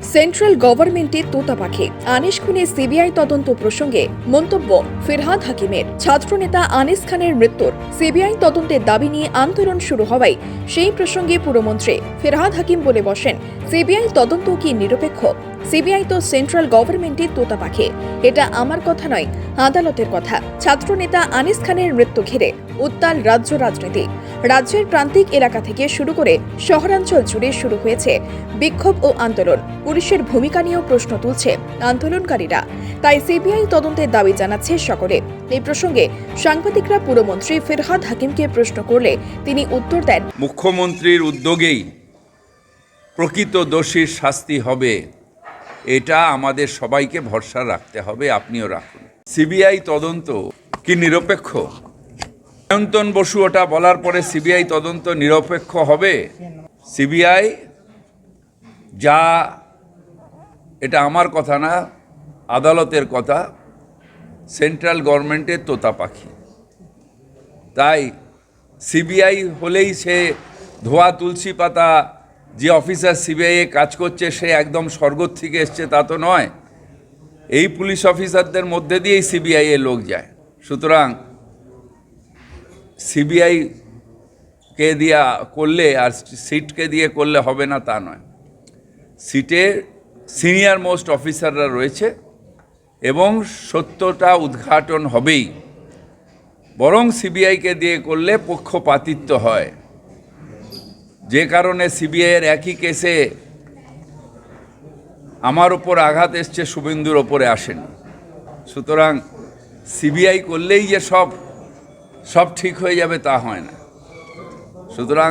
Central গভর্নমেন্টে তোতা পাখি আনিস খুনে CBI তদন্ত প্রসঙ্গে মন্তব্য ফিরহাদ হাকিমের। ছাত্রনেতা আনিস খানের মৃত্যুর। সিবিআই তদন্তের দাবি নিয়ে আন্দোলন শুরু হওয়ায় সেই প্রসঙ্গে পুরমন্ত্রী ফিরহাদ হাকিম বলে বসেন। সিবিআই তদন্ত কি নিরপেক্ষ? সিবিআই তো সেন্ট্রাল গভর্নমেন্টের তোতা পাখি এটা আমার কথা নয়, আদালতের কথা। ছাত্রনেতা আনিস খানের মৃত্যু ঘিরে উত্তাল রাজ্য রাজনীতি। রাজ্যের প্রান্তিক এলাকা থেকে শুরু করে শহরাঞ্চল জুড়ে শুরু হয়েছে বিক্ষোভ ও আন্দোলন। পুলিশের ভূমিকা নিয়েও প্রশ্ন তুলছে আন্দোলনকারীরা। তাই সিবিআই তদন্তের দাবি জানাচ্ছে সকলে। এই প্রসঙ্গে সাংবাদিকরা পুরমন্ত্রী ফিরহাদ হাকিমকে প্রশ্ন করলে তিনি উত্তর দেন, মুখ্যমন্ত্রীর উদ্যোগেই প্রকৃত দোষীর শাস্তি হবে। এটা আমাদের সবাইকে ভরসা রাখতে হবে, আপনিও রাখুন। সিবিআই তদন্ত কি নিরপেক্ষ? সায়ন্তন বসু ওটা বলার পরে সিবিআই তদন্ত নিরপেক্ষ হবে? সিবিআই যা, এটা আমার কথা না, আদালতের কথা, সেন্ট্রাল গভর্নমেন্টের তোতা পাখি। তাই সিবিআই হলেই সে ধোয়া তুলসী পাতা যে অফিসার সিবিআইয়ে কাজ করছে, সে একদম স্বর্গ থেকে এসছে, তা তো নয়। এই পুলিশ অফিসারদের মধ্যে দিয়েই সিবিআই এ লোক যায়। সুতরাং সিবিআই কে দিয়া করলে আর সিটকে দিয়ে করলে হবে না তা নয়। সিটে সিনিয়র মোস্ট অফিসাররা রয়েছে এবং সত্যটা উদ্ঘাটন হবেই। বরং সিবিআইকে দিয়ে করলে পক্ষপাতিত্ব হয়। যে কারণে সিবিআইয়ের একই কেসে আমার ওপর আঘাত এসছে, শুভেন্দুর ওপরে আসেনি। সুতরাং সিবিআই করলেই যে সব সব ঠিক হয়ে যাবে তা হয় না। সুতরাং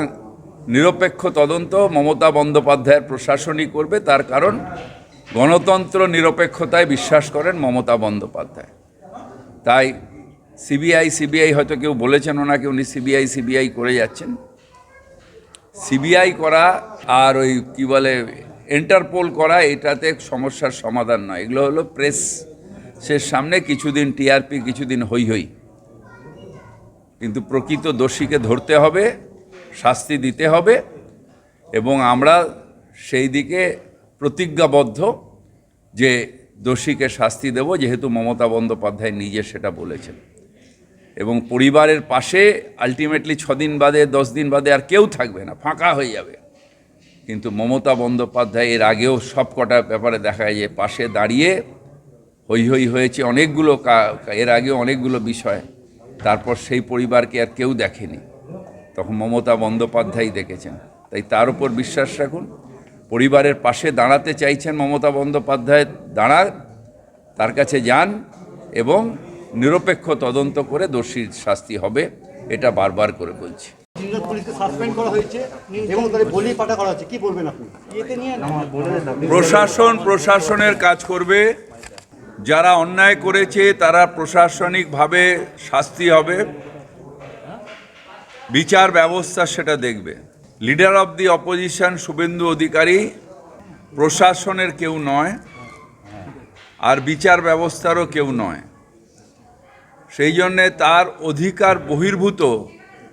নিরপেক্ষ তদন্ত মমতা বন্দ্যোপাধ্যায়ের প্রশাসনই করবে, তার কারণ গণতন্ত্র নিরপেক্ষতায় বিশ্বাস করেন মমতা বন্দ্যোপাধ্যায়। তাই সিবিআই সিবিআই হয়তো কেউ বলেছেন ওনাকে, উনি সিবিআই সিবিআই করে যাচ্ছেন। সিবিআই করা আর ওই কি বলে, ইন্টারপোল করা, এটাতে সমস্যার সমাধান নয়। এগুলো হলো প্রেস। সে সামনে কিছুদিন টিআরপি, কিছুদিন হই হই। কিন্তু প্রকৃত দোষীকে ধরতে হবে, শাস্তি দিতে হবে এবং আমরা সেই দিকে প্রতিজ্ঞাবদ্ধ যে দোষীকে শাস্তি দেব, যেহেতু মমতা বন্দ্যোপাধ্যায় নিজে সেটা বলেছেন। এবং পরিবারের পাশে আলটিমেটলি ছদিন বাদে দশ দিন বাদে আর কেউ থাকবে না, ফাঁকা হয়ে যাবে। কিন্তু মমতা বন্দ্যোপাধ্যায় এর আগেও সব কটা ব্যাপারে দেখা যায় যে পাশে দাঁড়িয়ে হই হই হয়েছে অনেকগুলো এর আগেও অনেকগুলো বিষয়, তারপর সেই পরিবারকে আর কেউ দেখেনি। তখন মমতা বন্দ্যোপাধ্যায় দেখেছেন। তাই তার উপর বিশ্বাস রাখুন, পরিবারের পাশে দাঁড়াতে চাইছেন মমতা বন্দ্যোপাধ্যায়, দাঁড়ান, তার কাছে যান এবং নিরপেক্ষ তদন্ত করে দোষীর শাস্তি হবে এটা বারবার করে বলছি। প্রশাসন প্রশাসনের কাজ করবে। যারা অন্যায় করেছে তারা প্রশাসনিকভাবে শাস্তি হবে। বিচার ব্যবস্থা সেটা দেখবে। Leader of the opposition Suvendu Adhikari প্রশাসনের কেউ নয় আর বিচার ব্যবস্থারও কেউ নয়। সেই জন্যে তার অধিকার বহির্ভূত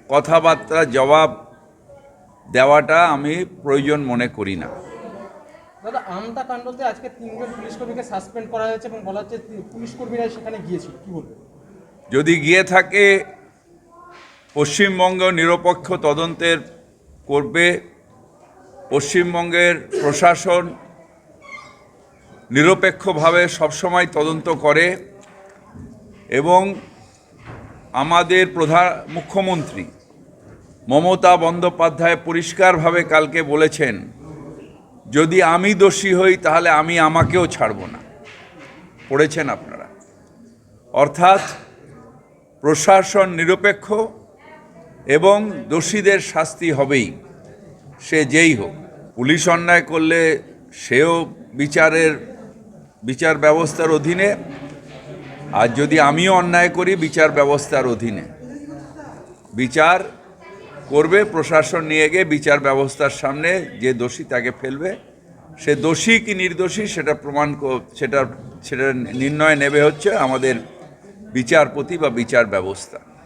কথাবার্তা জবাব দেওয়াটা আমি প্রয়োজন মনে করি না। দাদা আমতা কাণ্ডতে আজকে তিনজন পুলিশ কর্মীকে সাসপেন্ড করা হয়েছে এবং বলা হচ্ছে তি- পুলিশ কর্মীরা সেখানে গিয়েছিল। কি বলবেন? যদি গিয়ে থাকে পশ্চিমবঙ্গ নিরপেক্ষ তদন্তের করবে পশ্চিমবঙ্গের প্রশাসন নিরপেক্ষভাবে সবসময় তদন্ত করে এবং আমাদের প্রধান মুখ্যমন্ত্রী মমতা বন্দ্যোপাধ্যায় পরিষ্কারভাবে কালকে বলেছেন, যদি আমি দোষী হই, তাহলে আমি আমাকেও ছাড়ব না। পড়েছেন আপনারা। অর্থাৎ প্রশাসন নিরপেক্ষ এবং দোষীদের শাস্তি হবেই, সে যেই হোক। পুলিশ অন্যায় করলে সেও বিচারের, বিচার ব্যবস্থার অধীনে আর যদি আমিও অন্যায় করি, বিচার ব্যবস্থার অধীনে। বিচার করবে, প্রশাসন নিয়ে গিয়ে বিচার ব্যবস্থার সামনে যে দোষী তাকে ফেলবে। সে দোষী কি নির্দোষী সেটা প্রমাণ সেটা সেটা নির্ণয় নেবে হচ্ছে আমাদের বিচারপতি বা বিচার ব্যবস্থা।